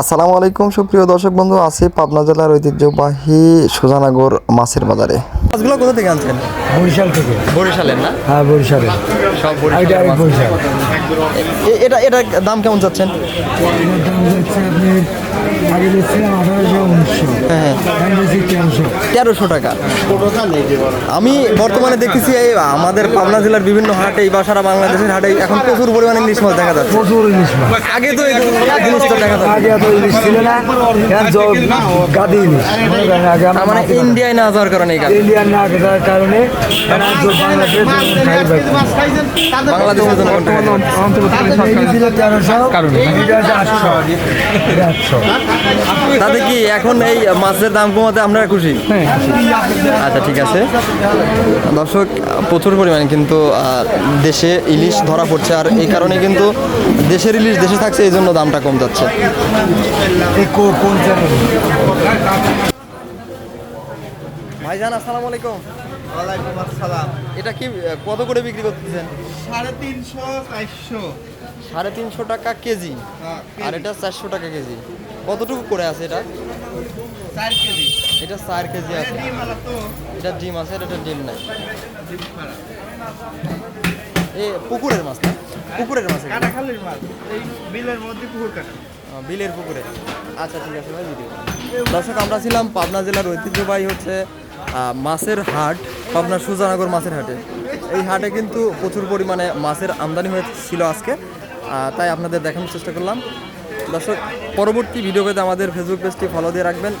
আসসালামু আলাইকুম সুপ্রিয় দর্শক বন্ধু আছি পাবনা জেলার ঐতিহ্যবাহী সুজানাগর মাছের বাজারে। মাছগুলো কোথা থেকে আনছেন? বরিশাল থেকে। বরিশালের না? হ্যাঁ বরিশালে সব এটা আরেক বরিশাল। এ- এটা দাম কেমন চাচ্ছেন? দাম যাচ্ছে আপনি আগে দিচ্ছিলাম আঠারোশো উনিশশো। হ্যাঁ তেরোশো। টাকা। আমি বর্তমানে দেখতেছি এই আমাদের পাবনা জেলার বিভিন্ন হাটে বা সারা বাংলাদেশের হাটে এখন প্রচুর পরিমাণে ইলিশ মাছ দেখা যাচ্ছে। প্রচুর ইলিশ মাছ। আগে তো জিনিসটা দেখা যাচ্ছে। আগে এত ইলিশ ছিল না গাদি ইলিশ। মনে ইন্ডিয়ায় না যাওয়ার কারণে। ইন্ডিয়ান না থাকার কারণে আটশো তাতে কি? এখন এই মাছের দাম কমাতে আমরা খুশি? আচ্ছা ঠিক আছে। দর্শক প্রচুর পরিমাণে কিন্তু দেশে ইলিশ ধরা পড়ছে আর এই কারণে কিন্তু দেশের ইলিশ দেশে থাকছে এই জন্য দামটা কম যাচ্ছে এই কো- কোন চ্যানেল ভাইজান আসসালামু আলাইকুম। ওয়ালাইকুম আসসালাম। এটা কি কত করে বিক্রি করতেছেন? সাড়ে তিনশো চারশো। সাড়ে তিনশো টাকা কেজি। হ্যাঁ, আর এটা চারশো টাকা কেজি। কতটুকু করে আছে এটা? চার কেজি। এটা চার কেজি আছে। এটা ডিম আছে এটা ডিম নাই। এ পুকুরের মাছ না? পুকুরের মাছ। কাটাখালির মাছ। এই বিলের মধ্যে পুকুর কাটা বিলের পুকুরে। আচ্ছা ঠিক আছে ভাই ভিডিও। দর্শক আমরা ছিলাম পাবনা জেলার ঐতিহ্যবাহী হচ্ছে মাছের হাট পাবনার সুজানগর মাছের হাটে। এই হাটে কিন্তু প্রচুর পরিমাণে মাছের আমদানি হয়েছিল আজকে। তাই আপনাদের দেখানোর চেষ্টা করলাম। দর্শক, পরবর্তী ভিডিও পেতে আমাদের ফেসবুক পেজটি ফলো দিয়ে রাখবেন।